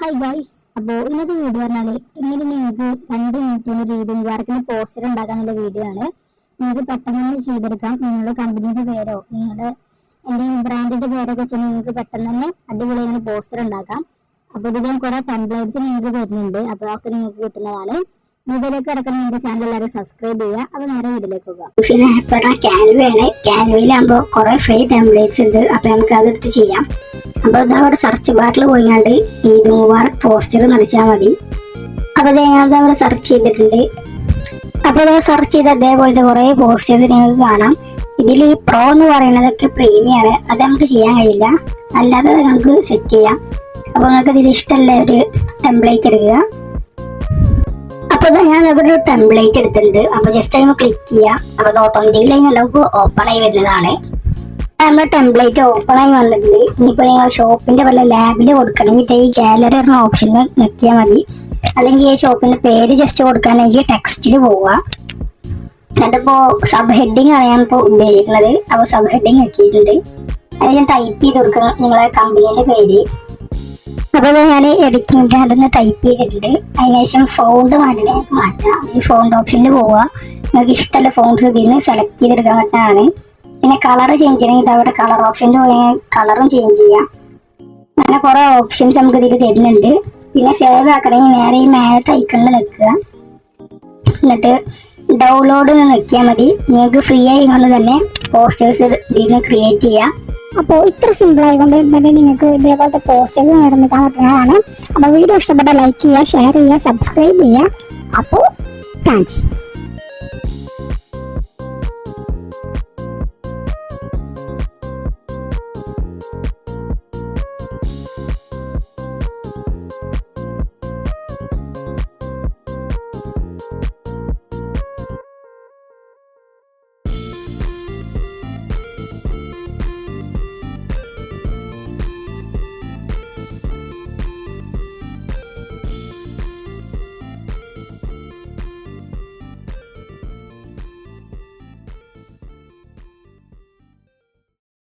Hi guys അപ്പോൾ ഇന്നത്തെ video പറഞ്ഞാൽ എങ്ങനെ നിങ്ങൾക്ക് രണ്ട് മിനിറ്റിനുള്ളിൽ രീതി വർക്കിന് പോസ്റ്റർ ഉണ്ടാക്കാനുള്ള വീഡിയോ ആണ്. നിങ്ങൾക്ക് പെട്ടെന്ന് തന്നെ ചെയ്തെടുക്കാം. നിങ്ങളുടെ കമ്പനിയുടെ പേരോ നിങ്ങളുടെ എന്തെങ്കിലും ബ്രാൻഡിന്റെ പേരൊക്കെ വെച്ചാൽ നിങ്ങൾക്ക് പെട്ടെന്ന് തന്നെ അടിപൊളി ഇങ്ങനെ പോസ്റ്റർ ഉണ്ടാക്കാം. അപ്പോൾ ഇത് ഞാൻ കുറെ ടെംപ്ലേറ്റ്സ് നിങ്ങൾക്ക് തരുന്നുണ്ട് അപ്പോൾ അതൊക്കെ നിങ്ങൾക്ക് കിട്ടുന്നതാണ്. മൊബൈലൊക്കെ കിടക്കുന്ന എന്റെ ചാനൽ എല്ലാവരും സബ്സ്ക്രൈബ് ചെയ്യുക. അപ്പൊ നേരെ വീട്ടിലേക്ക് പോകാം. പിന്നെ ക്യാൻവയാണ് ക്യാൻവയിലാകുമ്പോ കുറെ ഫ്രീ ടെംപ്ലേറ്റ്സ് ഉണ്ട്. അപ്പൊ നമുക്ക് അതെടുത്ത് ചെയ്യാം. അപ്പൊ ഇത് അവിടെ സെർച്ച് ബാറിൽ പോയാണ്ട് ഈ മുബാറക് പോസ്റ്റർ നടിച്ചാൽ മതി. അപ്പൊ ഞാനത് ഞാൻ അവിടെ സെർച്ച് ചെയ്തിട്ടുണ്ട്. അപ്പൊ ഇത് സെർച്ച് ചെയ്ത് അതേപോലത്തെ കുറെ പോസ്റ്റേഴ്സ് നിങ്ങൾക്ക് കാണാം. ഇതിൽ ഈ പ്രോ എന്ന് പറയുന്നതൊക്കെ പ്രീമിയാണ് അത് നമുക്ക് ചെയ്യാൻ കഴിയില്ല. അല്ലാതെ നമുക്ക് സെറ്റ് ചെയ്യാം. അപ്പൊ നിങ്ങൾക്ക് ഇതിൽ ഇഷ്ടമുള്ള ഒരു ടെംപ്ലേറ്റ് എടുക്കുക. അപ്പൊ ഞാൻ ഇവിടെ ഒരു ടെംപ്ലേറ്റ് എടുത്തിട്ടുണ്ട്. അപ്പൊ ജസ്റ്റ് അതിന് ക്ലിക്ക് ചെയ്യാം. അപ്പൊ അത് ഓട്ടോമാറ്റിക്കലി നമുക്ക് ഓപ്പൺ ആയി വരുന്നതാണ്. നമ്മുടെ ടെംപ്ലേറ്റ് ഓപ്പൺ ആയി വന്നിട്ടുണ്ട്. ഇനിയിപ്പോ നിങ്ങൾ ഷോപ്പിന്റെ വല്ല ലാബിൽ കൊടുക്കണമെങ്കിൽ ഈ ഗാലറി എന്ന ഓപ്ഷനിൽ നിൽക്കിയാൽ മതി. അല്ലെങ്കിൽ ഈ ഷോപ്പിന്റെ പേര് ജസ്റ്റ് കൊടുക്കാനെങ്കിൽ ടെക്സ്റ്റിൽ പോവുക എന്നിട്ടിപ്പോ സബ് ഹെഡിങ് ആണ് ഞാൻ ഇപ്പോൾ ഉദ്ദേശിക്കുന്നത്. അപ്പൊ സബ് ഹെഡിങ് ആക്കിയിട്ടുണ്ട് അത് ഞാൻ ടൈപ്പ് ചെയ്ത് കൊടുക്കുക നിങ്ങളെ കമ്പനീന്റെ പേര്. അപ്പൊ ഞാൻ എഡിറ്റിംഗ് അതൊന്ന് ടൈപ്പ് ചെയ്തിട്ടുണ്ട്. അതിനുശേഷം ഫോണ്ട് മാറ്റി മാറ്റാം. ഈ ഫോണ്ട് ഓപ്ഷനിൽ പോവുക. നിങ്ങൾക്ക് ഇഷ്ടമുള്ള ഫോൺസ് ഇതിൽ നിന്ന് സെലക്ട് ചെയ്തെടുക്കാൻ പറ്റാണ് പിന്നെ കളർ ചേഞ്ച് ചെയ്യണമെങ്കിൽ ഇതവിടെ കളർ ഓപ്ഷനിൽ പോയി കളറും ചേഞ്ച് ചെയ്യാം. അങ്ങനെ കുറേ ഓപ്ഷൻസ് നമുക്ക് ഇതിൽ തരുന്നുണ്ട്. പിന്നെ സേവ് ആക്കണമെങ്കിൽ നേരെ ഈ മേലത്തെ ഐക്കണിൽ നിൽക്കുക. എന്നിട്ട് ഡൗൺലോഡ് നിൽക്കിയാൽ മതി. നിങ്ങൾക്ക് ഫ്രീ ആയി കൊണ്ട് തന്നെ പോസ്റ്റേഴ്സ് ഇതിൽ നിന്ന് ക്രിയേറ്റ് ചെയ്യാം. അപ്പോൾ ഇത്ര സിമ്പിൾ ആയതുകൊണ്ട് തന്നെ നിങ്ങൾക്ക് ഇതേപോലത്തെ പോസ്റ്റേഴ്സ് നിർമ്മിക്കാൻ പറ്റുന്നതാണ് അപ്പോൾ വീഡിയോ ഇഷ്ടപ്പെട്ട ലൈക്ക് ചെയ്യുക ഷെയർ ചെയ്യുക സബ്സ്ക്രൈബ് ചെയ്യുക. അപ്പോൾ താങ്ക്സ്